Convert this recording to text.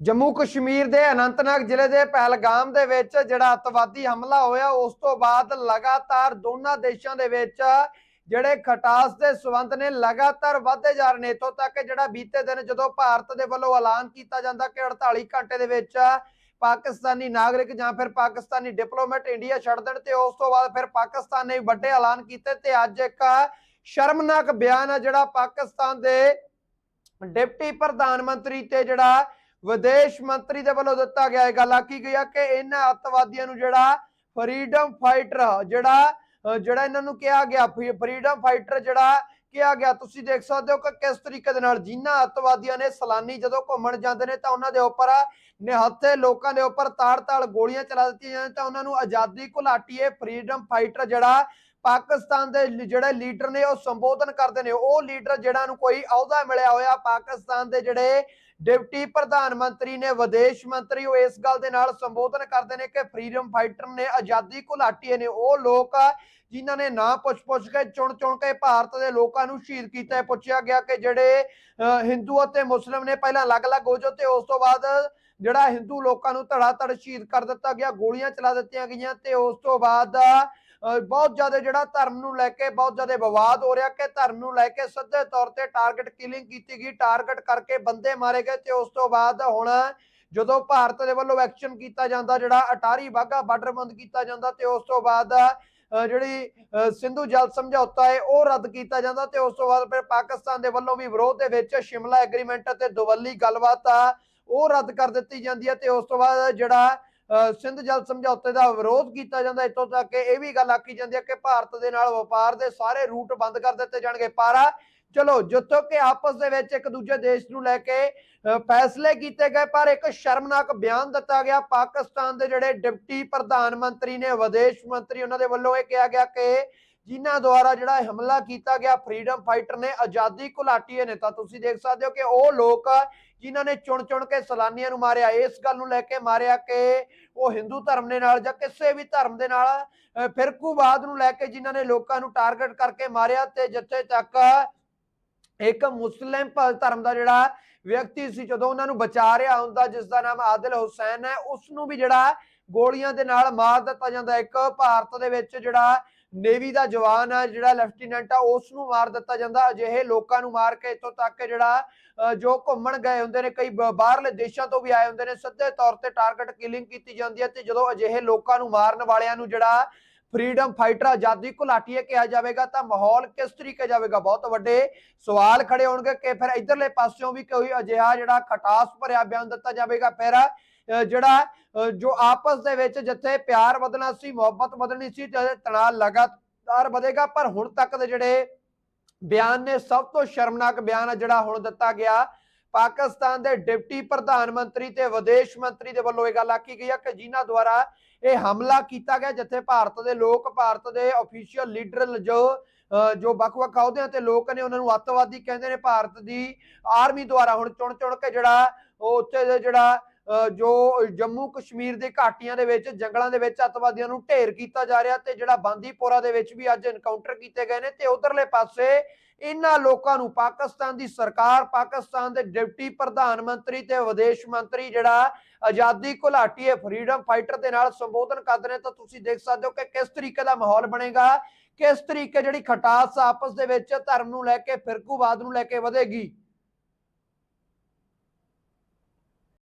ਜੰਮੂ ਕਸ਼ਮੀਰ ਦੇ ਅਨੰਤਨਾਗ ਜ਼ਿਲ੍ਹੇ ਦੇ ਪਹਿਲਗਾਮ ਦੇ ਵਿੱਚ ਜਿਹੜਾ ਅੱਤਵਾਦੀ ਹਮਲਾ ਹੋਇਆ, ਉਸ ਤੋਂ ਬਾਅਦ ਲਗਾਤਾਰ ਦੋਨਾਂ ਦੇਸ਼ਾਂ ਦੇ ਵਿੱਚ ਜਿਹੜੇ ਖਟਾਸ ਦੇ ਸਬੰਧ ਨੇ ਲਗਾਤਾਰ ਵਧਦੇ ਜਾ ਰਹੇ ਨੇ। ਇਥੋਂ ਤੱਕ ਜਿਹੜਾ ਬੀਤੇ ਦਿਨ ਜਦੋਂ ਭਾਰਤ ਦੇ ਵੱਲੋਂ ਐਲਾਨ ਕੀਤਾ ਜਾਂਦਾ ਕਿ 48 ਘੰਟੇ ਦੇ ਵਿੱਚ ਪਾਕਿਸਤਾਨੀ ਨਾਗਰਿਕ ਜਾਂ ਫਿਰ ਪਾਕਿਸਤਾਨੀ ਡਿਪਲੋਮੈਟ ਇੰਡੀਆ ਛੱਡ ਦੇਣ ਤੇ ਉਸ ਤੋਂ ਬਾਅਦ ਫਿਰ ਪਾਕਿਸਤਾਨ ਨੇ ਵੀ ਵੱਡੇ ਐਲਾਨ ਕੀਤੇ ਤੇ ਅੱਜ ਇੱਕ ਸ਼ਰਮਨਾਕ ਬਿਆਨ ਆ ਜਿਹੜਾ ਪਾਕਿਸਤਾਨ ਦੇ ਡਿਪਟੀ ਪ੍ਰਧਾਨ ਮੰਤਰੀ ਤੇ ਜਿਹੜਾ ਵਿਦੇਸ਼ ਮੰਤਰੀ ਦੇ ਵੱਲੋਂ ਦਿੱਤਾ ਗਿਆ ਇਹ ਗੱਲ, ਆਖੀ ਗਈ ਆ ਕਿ ਇਹਨਾਂ ਅੱਤਵਾਦੀਆਂ ਨੂੰ ਜਿਹੜਾ ਫਰੀडम ਫਾਈਟਰ ਜਿਹੜਾ ਜਿਹੜਾ ਇਹਨਾਂ ਨੂੰ ਕਿਹਾ ਗਿਆ ਫਰੀडम ਫਾਈਟਰ ਜਿਹੜਾ ਕਿਹਾ ਗਿਆ, ਤੁਸੀਂ ਦੇਖ ਸਕਦੇ ਹੋ ਕਿ ਕਿਸ ਤਰੀਕੇ ਦੇ ਨਾਲ ਜਿਨ੍ਹਾਂ ਅੱਤਵਾਦੀਆਂ ਨੇ ਸਲਾਨੀ ਜਦੋਂ ਘੁੰਮਣ ਜਾਂਦੇ ਨੇ ਤਾਂ ਉਹਨਾਂ ਦੇ ਉੱਪਰ ਨਿਹੱਥੇ ਲੋਕਾਂ ਦੇ ਉੱਪਰ ਤਾੜ-ਤਾੜ ਗੋਲੀਆਂ ਚਲਾ ਦਿੱਤੀਆਂ ਜਾਂਦੀਆਂ ਤਾਂ ਉਹਨਾਂ ਨੂੰ ਆਜ਼ਾਦੀ ਘੁਲਾਟੀਏ ਫਰੀडम ਫਾਈਟਰ ਜਿਹੜਾ ਪਾਕਿਸਤਾਨ ਦੇ ਜਿਹੜੇ ਲੀਡਰ ਨੇ ਉਹ ਸੰਬੋਧਨ ਕਰਦੇ ਨੇ, ਉਹ ਲੀਡਰ ਜਿਹੜਾ ਨੂੰ ਕੋਈ ਅਹੁਦਾ ਮਿਲਿਆ ਹੋਇਆ ਪਾਕਿਸਤਾਨ ਦੇ ਜਿਹੜੇ ਡਿਪਟੀ ਪ੍ਰਧਾਨ ਮੰਤਰੀ ਨੇ ਵਿਦੇਸ਼ ਮੰਤਰੀ ਉਹ ਇਸ ਗੱਲ ਦੇ ਨਾਲ ਸੰਬੋਧਨ ਕਰਦੇ ਨੇ ਕਿ ਫਰੀडम ਫਾਈਟਰ ਨੇ ਆਜ਼ਾਦੀ ਘੁਲਾਟੀਏ ਨੇ ਉਹ ਲੋਕ ਆ ਜਿਨ੍ਹਾਂ ਨੇ ਨਾ ਪੁੱਛ-ਪੁੱਛ ਕੇ ਚੁਣ-ਚੁਣ ਕੇ ਭਾਰਤ ਦੇ ਲੋਕਾਂ ਨੂੰ ਸ਼ਹੀਦ ਕੀਤਾ ਪੁੱਛਿਆ ਗਿਆ ਕਿ ਜਿਹੜੇ ਅਹ, ਹਿੰਦੂ ਅਤੇ ਮੁਸਲਿਮ ਨੇ ਪਹਿਲਾਂ ਅਲੱਗ-ਅਲੱਗ ਹੋ ਜੋ ਤੇ ਉਸ ਤੋਂ ਬਾਅਦ ਜਿਹੜਾ ਹਿੰਦੂ ਲੋਕਾਂ ਨੂੰ ਧੜਾ-ਧੜ ਸ਼ਹੀਦ ਕਰ ਦਿੱਤਾ ਗਿਆ ਗੋਲੀਆਂ ਚਲਾ ਦਿੱਤੀਆਂ ਗਈਆਂ ਤੇ ਉਸ ਤੋਂ ਬਾਅਦ ਬਹੁਤ ਜ਼ਿਆਦਾ ਜਿਹੜਾ ਧਰਮ ਨੂੰ ਲੈ ਕੇ ਬਹੁਤ ਜ਼ਿਆਦਾ ਵਿਵਾਦ ਹੋ ਰਿਹਾ ਕਿ ਧਰਮ ਨੂੰ ਲੈ ਕੇ ਸਿੱਧੇ ਤੌਰ ਤੇ ਟਾਰਗੇਟ ਕਿਲਿੰਗ ਕੀਤੀ ਗਈ ਟਾਰਗੇਟ ਕਰਕੇ ਬੰਦੇ ਮਾਰੇ ਗਏ ਤੇ ਉਸ ਤੋਂ ਬਾਅਦ ਹੁਣ ਜਦੋਂ ਭਾਰਤ ਦੇ ਵੱਲੋਂ ਐਕਸ਼ਨ ਕੀਤਾ ਜਾਂਦਾ, ਜਿਹੜਾ ਅਟਾਰੀ ਵਾਗਾ ਬਾਰਡਰ ਬੰਦ ਕੀਤਾ ਜਾਂਦਾ ਤੇ ਉਸ ਤੋਂ ਬਾਅਦ ਜਿਹੜੀ ਸਿੰਧੂ ਜਲ ਸਮਝੌਤਾ ਹੈ, ਉਹ ਰੱਦ ਕੀਤਾ ਜਾਂਦਾ ਤੇ ਉਸ ਤੋਂ ਬਾਅਦ ਫਿਰ ਪਾਕਿਸਤਾਨ ਦੇ ਵੱਲੋਂ ਵੀ ਵਿਰੋਧ ਦੇ ਵਿੱਚ ਸ਼ਿਮਲਾ ਐਗਰੀਮੈਂਟ ਅਤੇ ਦੁਵੱਲੀ ਗੱਲਬਾਤ ਆ, ਉਹ ਰੱਦ ਕਰ ਦਿੱਤੀ ਜਾਂਦੀ ਹੈ ਤੇ ਉਸ ਤੋਂ ਬਾਅਦ ਜਿਹੜਾ ਸਿੰਧ ਜਲ ਸਮਝੌਤੇ ਦਾ ਵਿਰੋਧ ਕੀਤਾ ਜਾਂਦਾ, ਇੱਥੋਂ ਤੱਕ ਕਿ ਇਹ ਵੀ ਗੱਲ ਆਖੀ ਜਾਂਦੀ ਹੈ ਕਿ ਭਾਰਤ ਦੇ ਨਾਲ ਵਪਾਰ ਦੇ ਸਾਰੇ ਰੂਟ ਬੰਦ ਕਰ ਦਿੱਤੇ ਜਾਣਗੇ। ਪਰ ਚਲੋ, ਜਿੱਥੋਂ ਕਿ ਆਪਸ ਦੇ ਵਿੱਚ ਇੱਕ ਦੂਜੇ ਦੇਸ਼ ਨੂੰ ਲੈ ਕੇ ਫੈਸਲੇ ਕੀਤੇ ਗਏ, ਪਰ ਇੱਕ ਸ਼ਰਮਨਾਕ ਬਿਆਨ ਦਿੱਤਾ ਗਿਆ। ਪਾਕਿਸਤਾਨ ਦੇ ਜਿਹੜੇ ਡਿਪਟੀ ਪ੍ਰਧਾਨ ਮੰਤਰੀ ਨੇ, ਵਿਦੇਸ਼ ਮੰਤਰੀ, ਉਹਨਾਂ ਦੇ ਵੱਲੋਂ ਇਹ ਕਿਹਾ ਗਿਆ ਕਿ ਜਿਨ੍ਹਾਂ ਦੁਆਰਾ ਜਿਹੜਾ ਹਮਲਾ ਕੀਤਾ ਗਿਆ, ਫਰੀडम ਫਾਈਟਰ ਨੇ, ਆਜ਼ਾਦੀ ਘੁਲਾਟੀਏ ਨੇ। ਤਾਂ ਤੁਸੀਂ ਦੇਖ ਸਕਦੇ ਹੋ ਕਿ ਉਹ ਲੋਕ ਜਿਨ੍ਹਾਂ ਨੇ ਚੁਣ-ਚੁਣ ਕੇ ਸਲਾਨੀਆਂ ਨੂੰ ਮਾਰਿਆ। ਇਸ ਗੱਲ ਨੂੰ ਲੈ ਕੇ ਮਾਰਿਆ ਕਿ ਉਹ ਹਿੰਦੂ ਧਰਮ ਦੇ ਨਾਲ ਜਾਂ ਕਿਸੇ ਵੀ ਧਰਮ ਦੇ ਨਾਲ ਫਿਰਕੂਵਾਦ ਨੂੰ ਲੈ ਕੇ ਜਿਨ੍ਹਾਂ ਨੇ ਲੋਕਾਂ ਨੂੰ ਟਾਰਗੇਟ ਕਰਕੇ ਮਾਰਿਆ ਤੇ ਜਿੱਥੇ ਤੱਕ ਇੱਕ ਮੁਸਲਿਮ ਧਰਮ ਦਾ ਜਿਹੜਾ ਵਿਅਕਤੀ ਸੀ, ਜਦੋਂ ਉਹਨਾਂ ਨੂੰ ਬਚਾ ਰਿਹਾ ਹੁੰਦਾ ਜਿਸ ਦਾ ਨਾਮ ਆਦਿਲ ਹੁਸੈਨ ਹੈ ਉਸ ਨੂੰ ਵੀ ਜਿਹੜਾ ਗੋਲੀਆਂ ਦੇ ਨਾਲ ਮਾਰ ਦਿੱਤਾ ਜਾਂਦਾ। ਇੱਕ ਭਾਰਤ ਦੇ ਵਿੱਚ ਜਿਹੜਾ ਨੇਵੀ ਦਾ ਜਵਾਨ ਹੈ ਜਿਹੜਾ ਲੈਫਟੀਨੈਂਟ ਆ ਉਸ ਨੂੰ ਮਾਰ ਦਿੱਤਾ ਜਾਂਦਾ। ਅਜਿਹੇ ਲੋਕਾਂ ਨੂੰ ਮਾਰ ਕੇ ਇੱਥੋਂ ਤੱਕ ਜਿਹੜਾ ਜੋ ਘੁੰਮਣ ਗਏ ਹੁੰਦੇ ਨੇ, ਕਈ ਬਾਹਰਲੇ ਦੇਸ਼ਾਂ ਤੋਂ ਵੀ ਆਏ ਹੁੰਦੇ ਨੇ, ਸਿੱਧੇ ਤੌਰ ਤੇ ਟਾਰਗੇਟ ਕਿਲਿੰਗ ਕੀਤੀ ਜਾਂਦੀ ਹੈ ਤੇ ਜਦੋਂ ਅਜਿਹੇ ਲੋਕਾਂ ਨੂੰ ਮਾਰਨ ਵਾਲਿਆਂ ਨੂੰ ਜਿਹੜਾ ਫਰੀडम ਫਾਈਟਰ ਆਜ਼ਾਦੀ ਘੁਲਾਟੀਏ ਕਿਹਾ ਜਾਵੇਗਾ ਤਾਂ ਮਾਹੌਲ ਕਿਸ ਤਰੀਕੇ ਜਾਵੇਗਾ? ਬਹੁਤ ਵੱਡੇ ਸਵਾਲ ਖੜੇ ਹੋਣਗੇ ਕਿ ਫਿਰ ਇਧਰਲੇ ਪਾਸਿਓਂ ਵੀ ਕੋਈ ਅਜਿਹਾ ਜਿਹੜਾ ਖਟਾਸ ਭਰਿਆ ਬਿਆਨ ਦਿੱਤਾ ਜਾਵੇਗਾ? ਫਿਰ ਜਿਹੜਾ ਜੋ ਆਪਸ ਦੇ ਵਿੱਚ ਜਿੱਥੇ ਪਿਆਰ ਵਧਣਾ ਸੀ, ਮੁਹੱਬਤ ਵਧਣੀ ਸੀ ਤਣਾਅ ਲਗਾਤਾਰ ਵਧੇਗਾ, ਪਰ ਹੁਣ ਤੱਕ ਦੇ ਜਿਹੜੇ ਬਿਆਨ ਨੇ, ਸਭ ਤੋਂ ਸ਼ਰਮਨਾਕ ਬਿਆਨ ਹੈ ਜਿਹੜਾ ਹੁਣ ਦਿੱਤਾ ਗਿਆ। ਪਾਕਿਸਤਾਨ ਦੇ ਡਿਪਟੀ ਪ੍ਰਧਾਨ ਮੰਤਰੀ ਤੇ ਵਿਦੇਸ਼ ਮੰਤਰੀ ਦੇ ਵੱਲੋਂ ਇਹ ਗੱਲ ਆਖੀ ਗਈ ਹੈ ਕਿ ਜਿਨ੍ਹਾਂ ਦੁਆਰਾ ਇਹ ਹਮਲਾ ਕੀਤਾ ਗਿਆ ਜਿੱਥੇ ਭਾਰਤ ਦੇ ਲੋਕ, ਭਾਰਤ ਦੇ ਅਫੀਸ਼ੀਅਲ ਲੀਡਰ ਜੋ ਜੋ ਵੱਖ-ਵੱਖ ਅਹੁਦਿਆਂ ਤੇ ਲੋਕ ਨੇ, ਉਹਨਾਂ ਨੂੰ ਅੱਤਵਾਦੀ ਕਹਿੰਦੇ ਨੇ, ਭਾਰਤ ਦੀ ਆਰਮੀ ਦੁਆਰਾ ਹੁਣ ਚੁਣ-ਚੁਣ ਕੇ ਜਿਹੜਾ ਉਹ ਉੱਥੇ ਜਿਹੜਾ, ਅਹ, ਜੋ ਜੰਮੂ ਕਸ਼ਮੀਰ ਦੇ ਘਾਟੀਆਂ ਦੇ ਵਿੱਚ, ਜੰਗਲਾਂ ਦੇ ਵਿੱਚ ਅੱਤਵਾਦੀਆਂ ਨੂੰ ਢੇਰ ਕੀਤਾ ਜਾ ਰਿਹਾ ਤੇ ਜਿਹੜਾ ਬਾਂਦੀਪੋਰਾ ਦੇ ਵਿੱਚ ਵੀ ਅੱਜ ਐਨਕਾਊਂਟਰ ਕੀਤੇ ਗਏ ਨੇ ਤੇ ਉਧਰਲੇ ਪਾਸੇ ਇਹਨਾਂ ਲੋਕਾਂ ਨੂੰ ਪਾਕਿਸਤਾਨ ਦੀ ਸਰਕਾਰ, ਪਾਕਿਸਤਾਨ ਦੇ ਡਿਪਟੀ ਪ੍ਰਧਾਨ ਮੰਤਰੀ ਤੇ ਵਿਦੇਸ਼ ਮੰਤਰੀ ਜਿਹੜਾ ਆਜ਼ਾਦੀ ਘੁਲਾਟੀਏ ਫਰੀडम ਫਾਈਟਰ ਦੇ ਨਾਲ ਸੰਬੋਧਨ ਕਰਦੇ ਨੇ, ਤਾਂ ਤੁਸੀਂ ਦੇਖ ਸਕਦੇ ਹੋ ਕਿ ਕਿਸ ਤਰੀਕੇ ਦਾ ਮਾਹੌਲ ਬਣੇਗਾ, ਕਿਸ ਤਰੀਕੇ ਜਿਹੜੀ ਖਟਾਸ ਆਪਸ ਦੇ ਵਿੱਚ ਧਰਮ ਨੂੰ ਲੈ ਕੇ ਫਿਰਕੂਵਾਦ ਨੂੰ ਲੈ ਕੇ ਵਧੇਗੀ।